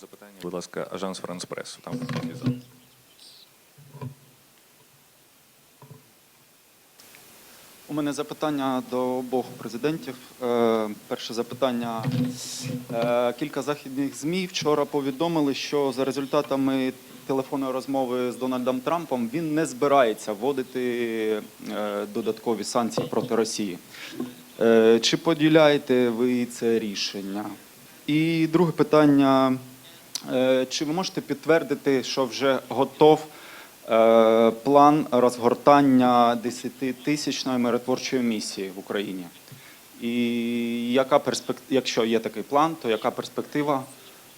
запитання, будь ласка, Ажанс Франс Пресу. Там. У мене запитання до обох президентів. Е, Перше запитання. Е, Кілька західних ЗМІ вчора повідомили, що за результатами телефонної розмови з Дональдом Трампом він не збирається вводити е, додаткові санкції проти Росії. Е, Чи поділяєте ви це рішення? І друге питання. Е, Чи ви можете підтвердити, що вже готов е, план розгортання 10-тисячної миротворчої місії в Україні? І яка перспектива, якщо є такий план, то яка перспектива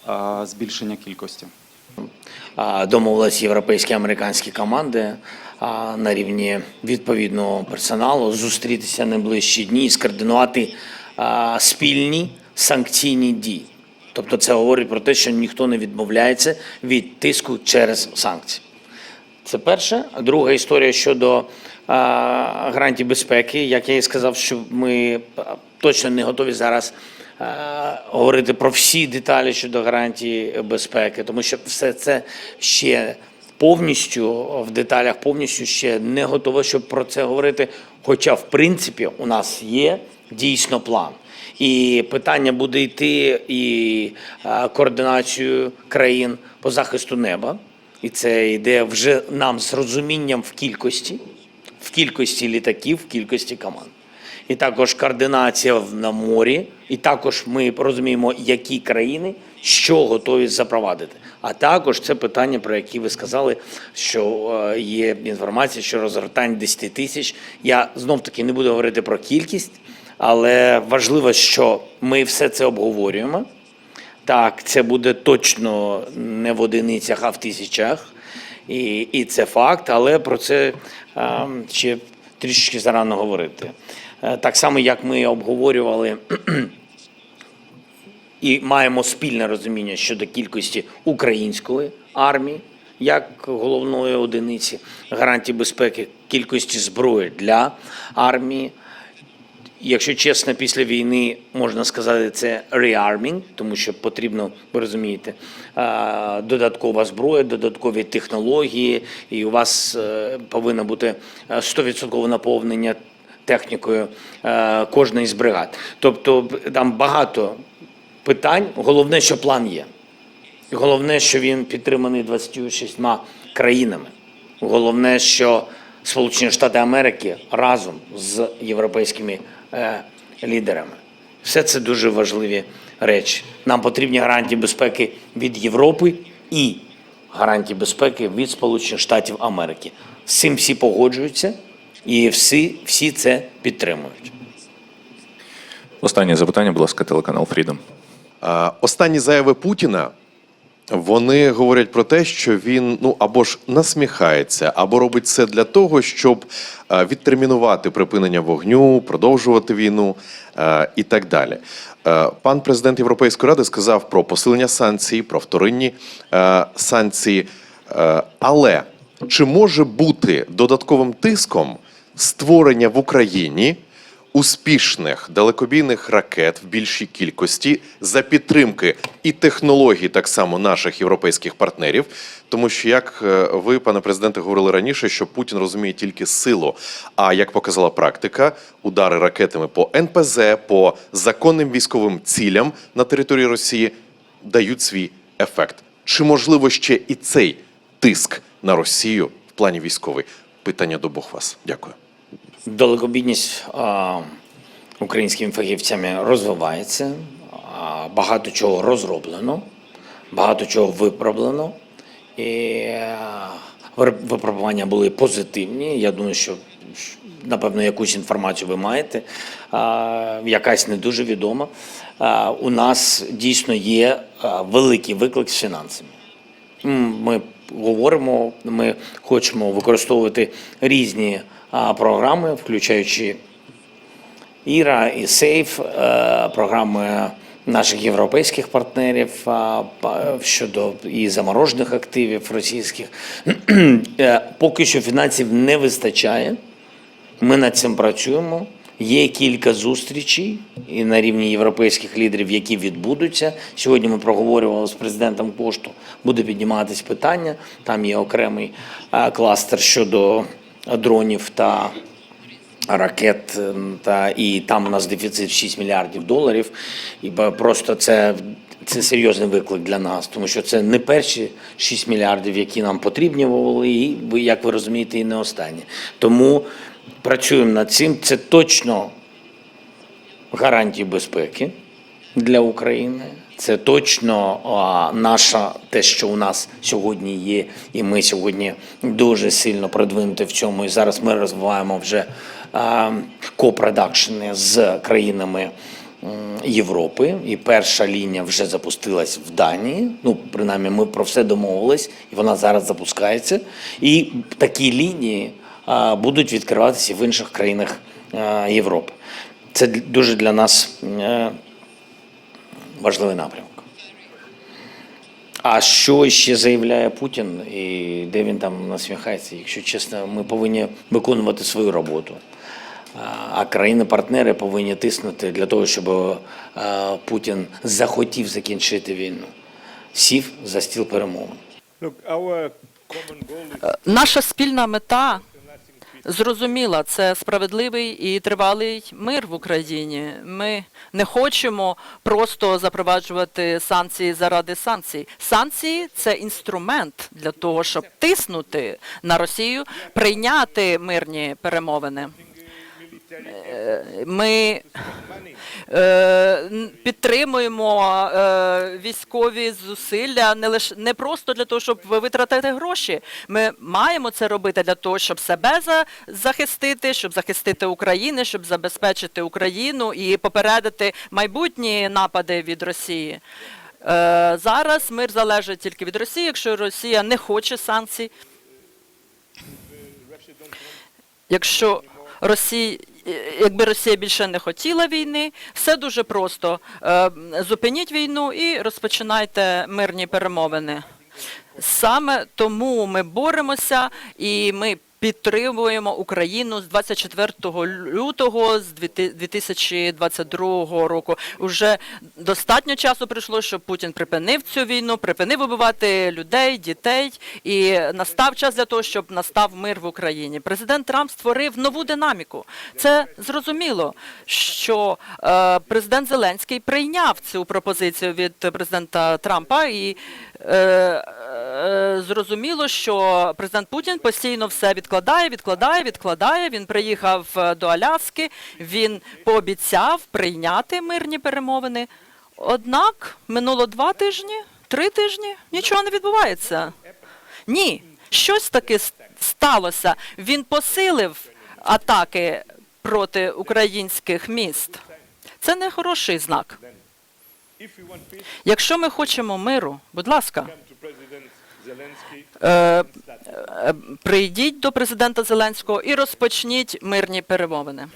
е, збільшення кількості? Домовились європейські американські команди на рівні відповідного персоналу зустрітися найближчі дні і скоординувати спільні санкційні дії. Тобто це говорить про те, що ніхто не відмовляється від тиску через санкції. Це перше. Друга історія щодо а, гарантій безпеки. Як я і сказав, що ми точно не готові зараз а, говорити про всі деталі щодо гарантії безпеки, тому що все це ще повністю в деталях повністю ще не готово, щоб про це говорити. Хоча, в принципі, у нас є дійсно план. І питання буде йти і координацію країн по захисту неба. І це йде вже нам з розумінням в кількості, в кількості літаків, в кількості команд. І також координація на морі, і також ми розуміємо, які країни що готові запровадити. А також це питання, про які ви сказали, що е, є інформація, що розгортання 10 тисяч. Я знов таки не буду говорити про кількість, але важливо, що ми все це обговорюємо. Так, це буде точно не в одиницях, а в тисячах. І, і це факт, але про це а, ще трішечки зарано говорити. Е, Так само, як ми обговорювали і маємо спільне розуміння щодо кількості української армії, як головної одиниці гарантії безпеки, кількості зброї для армії. Якщо чесно, після війни можна сказати, це реармінг, тому що потрібно, ви розумієте, додаткова зброя, додаткові технології, і у вас е, повинно бути е, 100% наповнення технікою е, кожної з бригад. Тобто там багато питань. Головне, що план є. Головне, що він підтриманий 26 країнами. Головне, що Сполучені Штати Америки разом з європейськими е, лідерами. Все це дуже важливі речі. Нам потрібні гарантії безпеки від Європи і гарантії безпеки від Сполучених Штатів Америки. З цим всі погоджуються і всі, всі це підтримують. Останнє запитання, будь ласка, телеканал Freedom. Останні заяви Путіна вони говорять про те, що він ну або ж насміхається, або робить це для того, щоб е, відтермінувати припинення вогню, продовжувати війну е, і так далі. Е, Пан президент Європейської ради сказав про посилення санкцій, про вторинні санкції. Але чи може бути додатковим тиском створення в Україні? Успішних далекобійних ракет в більшій кількості за підтримки і технологій так само наших європейських партнерів. Тому що, як е, ви, пане президенте, говорили раніше, що Путін розуміє тільки силу. А як показала практика, удари ракетами по НПЗ, по законним військовим цілям на території Росії дають свій ефект. Чи можливо ще і цей тиск на Росію в плані військовий? Питання до Бог вас. Дякую. Далекобійність а, українськими фахівцями розвивається, а, багато чого розроблено, багато чого виправлено. І а, випробування були позитивні. Я думаю, що напевно якусь інформацію ви маєте, а, якась не дуже відома. А, У нас дійсно є великий виклик з фінансами. Ми говоримо, ми хочемо використовувати різні програми, включаючи Іра і Сейф, е, програми наших європейських партнерів щодо і заморожених активів російських. Е, Поки що фінансів не вистачає. Ми над цим працюємо. Є кілька зустрічей і на рівні європейських лідерів, які відбудуться. Сьогодні ми проговорювали з президентом Пошту, буде підніматись питання. Там є окремий кластер щодо дронів та ракет, та і там у нас дефіцит 6 мільярдів доларів. І просто це, це серйозний виклик для нас, тому що це не перші 6 мільярдів, які нам потрібні були, і як ви розумієте, і не останні. Тому працюємо над цим. Це точно гарантії безпеки для України. Це точно а, наша те, що у нас сьогодні є, і ми сьогодні дуже сильно продвинуті в цьому. І зараз ми розвиваємо вже копродакшени з країнами Європи. І перша лінія вже запустилась в Данії. Ну, принаймні, ми про все домовились, і вона зараз запускається. І такі лінії будуть відкриватися в інших країнах Європи. Це дуже для нас е, важливий напрямок. А що ще заявляє Путін і де він там насміхається? Якщо чесно, ми повинні виконувати свою роботу. А- країни-партнери повинні тиснути для того, щоб е, Путін захотів закінчити війну, сів за стіл перемовин. Наша спільна мета зрозуміла це справедливий і тривалий мир в Україні. Ми не хочемо просто запроваджувати санкції заради санкцій. Санкції це інструмент для того, щоб тиснути на Росію, прийняти мирні перемовини. Ми е, підтримуємо е, військові зусилля не лише не просто для того, щоб витратити гроші. Ми маємо це робити для того, щоб себе за, захистити, щоб захистити Україну, щоб забезпечити Україну і попередити майбутні напади від Росії. Е, зараз мир залежить тільки від Росії. Якщо Росія не хоче санкцій, Якщо Росія, якби Росія більше не хотіла війни, все дуже просто. Е, Зупиніть війну і розпочинайте мирні перемовини. Саме тому ми боремося і ми підтримуємо Україну з 24 лютого з 2022 року. Уже достатньо часу прийшло, щоб Путін припинив цю війну, припинив убивати людей, дітей, і настав час для того, щоб настав мир в Україні. Президент Трамп створив нову динаміку. Це зрозуміло, що е, президент Зеленський прийняв цю пропозицію від президента Трампа і. Е, е, зрозуміло, що президент Путін постійно все відкладає, відкладає, відкладає. Він приїхав е, до Аляски, він пообіцяв прийняти мирні перемовини. Однак минуло два тижні, три тижні, нічого не відбувається. Ні, щось таки сталося. Він посилив атаки проти українських міст. Це не хороший знак. Якщо ми хочемо миру, будь ласка, Zelensky. е, е, прийдіть до президента Зеленського і розпочніть мирні перемовини.